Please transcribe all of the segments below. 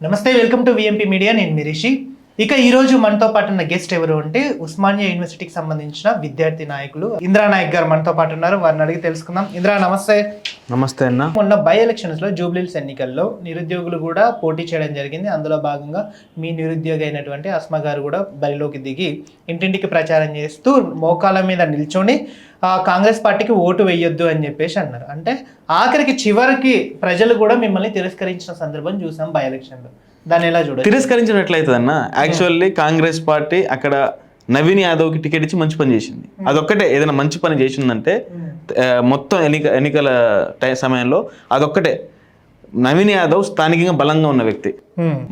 నమస్తే welcome to విఎంపీ media నేను మిరిషి ఇక ఈ రోజు మనతో పాటు ఉన్న గెస్ట్ ఎవరు అంటే ఉస్మానియా యూనివర్సిటీకి సంబంధించిన విద్యార్థి నాయకులు ఇంద్రా నాయక్ గారు మనతో పాటు ఉన్నారు. వారిని అడిగి తెలుసుకుందాం. ఇంద్రా నమస్తే. నమస్తే అన్న. మొన్న బై ఎలక్షన్స్లో జూబ్లీల్స్ ఎన్నికల్లో నిరుద్యోగులు కూడా పోటీ చేయడం జరిగింది. అందులో భాగంగా మీ నిరుద్యోగి అయినటువంటి అస్మా గారు కూడా బరిలోకి దిగి ఇంటింటికి ప్రచారం చేస్తూ మోకాల మీద నిల్చొని కాంగ్రెస్ పార్టీకి ఓటు వేయొద్దు అని చెప్పేసి అన్నారు. అంటే ఆఖరికి చివరికి ప్రజలు కూడా మిమ్మల్ని తిరస్కరించిన సందర్భం చూసాం బై ఎలక్షన్లో. దాన్ని ఎలా చూడాలి? తిరస్కరించినట్లయితే అన్న యాక్చువల్లీ కాంగ్రెస్ పార్టీ అక్కడ నవీన్ యాదవ్కి టికెట్ ఇచ్చి మంచి పని చేసింది. అదొక్కటే ఏదైనా మంచి పని చేసిందంటే మొత్తం ఎన్నిక ఎన్నికల టై సమయంలో అదొక్కటే. నవీన్ యాదవ్ స్థానికంగా బలంగా ఉన్న వ్యక్తి.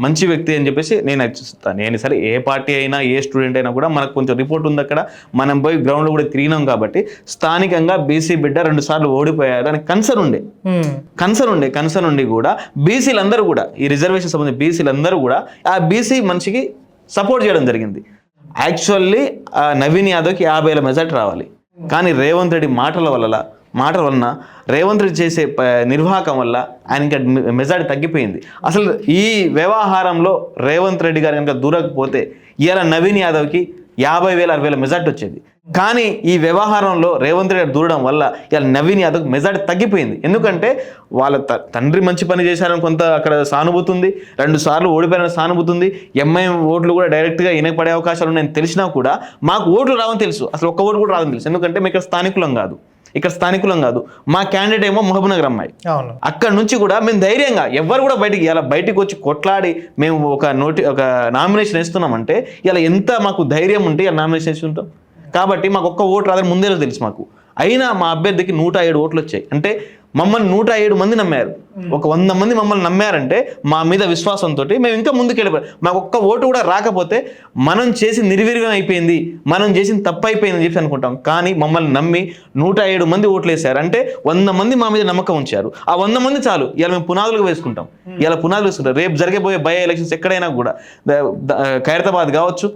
మంచి వ్యక్తి అని చెప్పేసి నేను చూస్తాను నేను సరే ఏ పార్టీ అయినా ఏ స్టూడెంట్ అయినా కూడా మనకు కొంచెం రిపోర్ట్ ఉంది అక్కడ. మనం పోయి గ్రౌండ్లో కూడా తిరిగినాం కాబట్టి స్థానికంగా బీసీ బిడ్డ రెండు సార్లు ఓడిపోయారు అని కన్సర్న్ ఉండే. కన్సర్న్ ఉండే కన్సర్న్ ఉండి కూడా బీసీలు అందరూ కూడా ఈ రిజర్వేషన్ సంబంధించి బీసీలు అందరూ కూడా ఆ బీసీ మనిషికి సపోర్ట్ చేయడం జరిగింది. యాక్చువల్లీ ఆ నవీన్ యాదవ్కి యాభై వేల మెజార్టీ రావాలి. కానీ రేవంత్ రెడ్డి మాటల వల్ల మాటల వలన రేవంత్ రెడ్డి చేసే నిర్వాహకం వల్ల ఆయనకి మెజార్టీ తగ్గిపోయింది. అసలు ఈ వ్యవహారంలో రేవంత్ రెడ్డి గారు కనుక దూరకపోతే ఇవాళ నవీన్ యాదవ్కి యాభై వేల అరవై వేల మెజార్టీ వచ్చేది. కానీ ఈ వ్యవహారంలో రేవంత్ రెడ్డి దూరడం వల్ల ఇలా నవీన్ యాదవ్ మెజార్టీ తగ్గిపోయింది. ఎందుకంటే వాళ్ళ త- తండ్రి మంచి పని చేశారని కొంత అక్కడ సానుభూతి ఉంది రెండు సార్లు ఓడిపోయిన సానుభూతి ఉంది ఎంఐఎం ఓట్లు కూడా డైరెక్ట్గా ఈయనకు పడే అవకాశాలు ఉన్నాయని తెలిసినా కూడా మాకు ఓట్లు రావని తెలుసు. అసలు ఒక్క ఓటు కూడా రావని తెలుసు. ఎందుకంటే మేము ఇక్కడ స్థానికులం కాదు. ఇక్కడ స్థానికులం కాదు. మా క్యాండిడేట్ ఏమో మహబూబ్ నగర్ అమ్మాయి. అవును. అక్కడ నుంచి కూడా మేము ధైర్యంగా ఎవరు కూడా బయటికి ఇలా బయటికి వచ్చి కొట్లాడి మేము ఒక నోటి ఒక నామినేషన్ వేస్తున్నామంటే ఇలా ఎంత మాకు ధైర్యం ఉంటే ఇలా నామినేషన్ వేస్తుంటాం? కాబట్టి మాకు ఒక్క ఓటు రాదని ముందే తెలుసు మాకు. అయినా మా అభ్యర్థికి నూట ఏడు ఓట్లు వచ్చాయి. అంటే మమ్మల్ని నూట ఏడు మంది నమ్మారు. ఒక వంద మంది మమ్మల్ని నమ్మారంటే మా మీద విశ్వాసంతో మేము ఇంకా ముందుకు వెళ్ళిపోయాం. మాకు ఒక్క ఓటు కూడా రాకపోతే మనం చేసి నిర్వీర్యం అయిపోయింది మనం చేసిన తప్పు అయిపోయిందని చెప్పి అనుకుంటాం. కానీ మమ్మల్ని నమ్మి నూట ఏడు మంది ఓట్లు వేశారు అంటే వంద మంది మా మీద నమ్మకం ఉంచారు. ఆ వంద మంది చాలు. ఇలా మేము పునాదులకు వేసుకుంటాం. ఇలా పునాదులు వేసుకుంటాం. రేపు జరగబోయే బై ఎలక్షన్స్ ఎక్కడైనా కూడా. ఖైరతాబాద్ కావచ్చు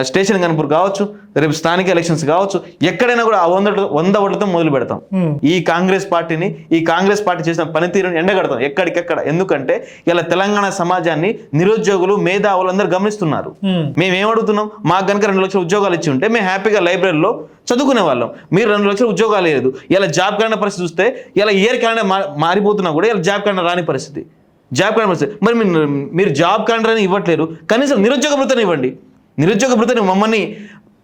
స్టేషన్ కనుపూర్ కావచ్చు రేపు స్థానిక ఎలక్షన్స్ కావచ్చు ఎక్కడైనా కూడా ఆ వంద వంద ఓట్లతో మొదలు పెడతాం. ఈ కాంగ్రెస్ పార్టీని ఈ కాంగ్రెస్ పార్టీ చేసిన పనితీరుని ఎండగడతాం ఎక్కడికెక్కడ. ఎందుకంటే ఇలా తెలంగాణ సమాజాన్ని నిరుద్యోగులు మేధావులు అందరూ గమనిస్తున్నారు. మేము ఏం అడుగుతున్నాం మాకు కనుక రెండు లక్షల ఉద్యోగాలు ఇచ్చి ఉంటే మేము హ్యాపీగా లైబ్రరీలో చదువుకునే వాళ్ళం. మీరు రెండు లక్షల ఉద్యోగాలు లేదు ఇలా జాబ్ క్యాలెండర్ పరిస్థితి చూస్తే ఇలా ఇయర్ మా- మారిపోతున్నా కూడా ఇలా జాబ్ క్యాలెండర్ రాని పరిస్థితి. జాబ్ క్యాలెండర్ పరిస్థితి. మరి మీరు జాబ్ అని ఇవ్వట్లేరు. కనీసం నిరుద్యోగ భృతని ఇవ్వండి. నిరుద్యోగ భృతని మమ్మల్ని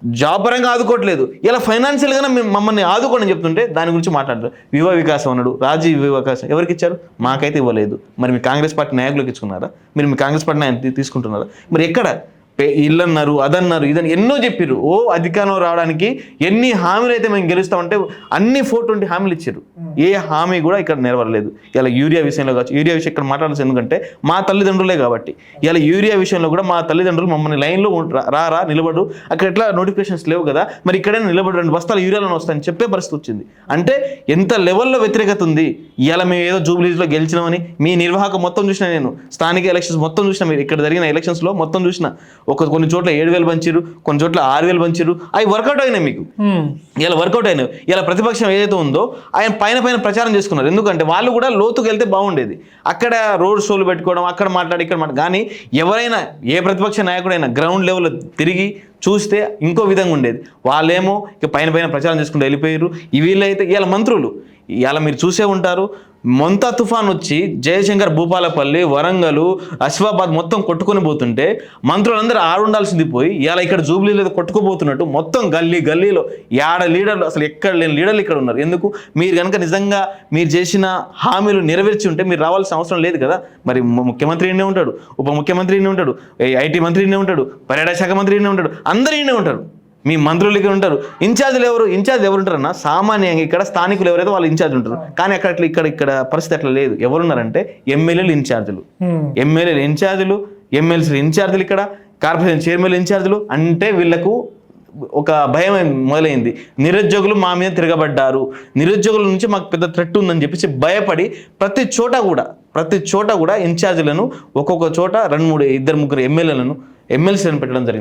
జాబ్ పరంగా ఆదుకోవట్లేదు. ఇలా ఫైనాన్షియల్గా మేము మమ్మల్ని ఆదుకోండి అని చెప్తుంటే దాని గురించి మాట్లాడతారు యువ వికాసం అన్నాడు. రాజీవ్ వికాసం. ఎవరికి ఇచ్చారు? మాకైతే ఇవ్వలేదు. మరి మీ కాంగ్రెస్ పార్టీ నాయకులకు ఇచ్చుకున్నారా? మీరు మీ కాంగ్రెస్ పార్టీ నాయకులు తీసుకుంటున్నారా? మరి ఎక్కడ? ఇల్లు అన్నారు అదన్నారు ఇదని ఎన్నో చెప్పారు ఓ అధికారం రావడానికి ఎన్ని హామీలు అయితే మేము గెలుస్తామంటే అన్ని ఫోర్ ట్వంటీ హామీలు ఇచ్చారు ఏ హామీ కూడా ఇక్కడ నెరవేరలేదు. ఇలా యూరియా విషయంలో కావచ్చు యూరియా విషయం ఇక్కడ మాట్లాడాల్సి ఎందుకంటే మా తల్లిదండ్రులే కాబట్టి. ఇలా యూరియా విషయంలో కూడా మా తల్లిదండ్రులు మమ్మల్ని లైన్లో రా- రా రా నిలబడు. అక్కడ ఎట్లా నోటిఫికేషన్స్ లేవు కదా మరి ఇక్కడే నిలబడి రెండు బస్తాలు యూరియాలను వస్తాయని చెప్పే పరిస్థితి వచ్చింది. అంటే ఎంత లెవెల్లో వ్యతిరేకత ఉంది? ఇలా మేము ఏదో జూబ్లీస్లో గెలిచినామని మీ నిర్వాహకం మొత్తం చూసిన నేను స్థానిక ఎలక్షన్స్ మొత్తం చూసిన మీరు ఇక్కడ జరిగిన ఎలక్షన్స్లో మొత్తం చూసిన. ఒక కొన్ని చోట్ల ఏడు వేలు పంచిరు కొన్ని చోట్ల ఆరు వేలు పంచిరు అవి వర్కౌట్ అయినాయి మీకు. ఇలా వర్కౌట్ అయినాయి. ఇలా ప్రతిపక్షం ఏదైతే ఉందో ఆయన పైన పైన ప్రచారం చేసుకున్నారు. ఎందుకంటే వాళ్ళు కూడా లోతుకు వెళ్తే బాగుండేది. అక్కడ రోడ్ షోలు పెట్టుకోవడం అక్కడ మాట్లాడి ఇక్కడ మాట్లాడి కానీ ఎవరైనా ఏ ప్రతిపక్ష నాయకుడైనా గ్రౌండ్ లెవెల్లో తిరిగి చూస్తే ఇంకో విధంగా ఉండేది. వాళ్ళేమో ఇక పైన పైన ప్రచారం చేసుకుంటూ వెళ్ళిపోయారు ఈ వీళ్ళైతే ఇలా మంత్రులు ఇలా మీరు చూసే ఉంటారు. మొంత తుఫాన్ వచ్చి జయశంకర్ భూపాలపల్లి వరంగల్ అశ్వాబాద్ మొత్తం కొట్టుకొని పోతుంటే మంత్రులందరూ ఆడుండాల్సింది పోయి ఇలా ఇక్కడ జూబ్లీలో ఏదో కొట్టుకుపోతున్నట్టు మొత్తం గల్లీ గల్లీలో యాడ లీడర్లు అసలు ఎక్కడ లేని లీడర్లు ఇక్కడ ఉన్నారు. ఎందుకు? మీరు కనుక నిజంగా మీరు చేసిన హామీలు నెరవేర్చి ఉంటే మీరు రావాల్సిన అవసరం లేదు కదా. మరి ముఖ్యమంత్రి ఈయనే ఉంటాడు ఉప ముఖ్యమంత్రి ఈయనే ఉంటాడు ఐటీ మంత్రి ఈయనే ఉంటాడు పర్యాటక శాఖ మంత్రి ఈయనే ఉంటాడు అందరూ ఈయనే ఉంటారు. మీ మంత్రులు ఇక్కడ ఉంటారు. ఇన్ఛార్జీలు ఎవరు? ఇన్ఛార్జ్ ఎవరు ఉంటారన్న సామాన్యంగా ఇక్కడ స్థానికులు ఎవరైతే వాళ్ళు ఇన్ఛార్జ్ ఉంటారు. కానీ అక్కడ ఇక్కడ ఇక్కడ పరిస్థితి అట్లా లేదు. ఎవరున్నారంటే ఎమ్మెల్యేలు ఇన్ఛార్జీలు. ఎమ్మెల్యేలు ఇన్ఛార్జీలు ఎమ్మెల్సీలు ఇన్ఛార్జీలు ఇక్కడ కార్పొరేషన్ చైర్మన్ ఇన్ఛార్జీలు అంటే వీళ్ళకు ఒక భయం మొదలైంది. నిరుద్యోగులు మా మీద తిరగబడ్డారు. నిరుద్యోగుల నుంచి మాకు పెద్ద థ్రెట్ ఉందని చెప్పేసి భయపడి ప్రతి చోట కూడా ప్రతి చోట కూడా ఇన్ఛార్జీలను ఒక్కొక్క చోట రెండు మూడు ఇద్దరు ముగ్గురు ఎమ్మెల్యేలను ఎమ్మెల్సీలను పెట్టడం జరిగింది.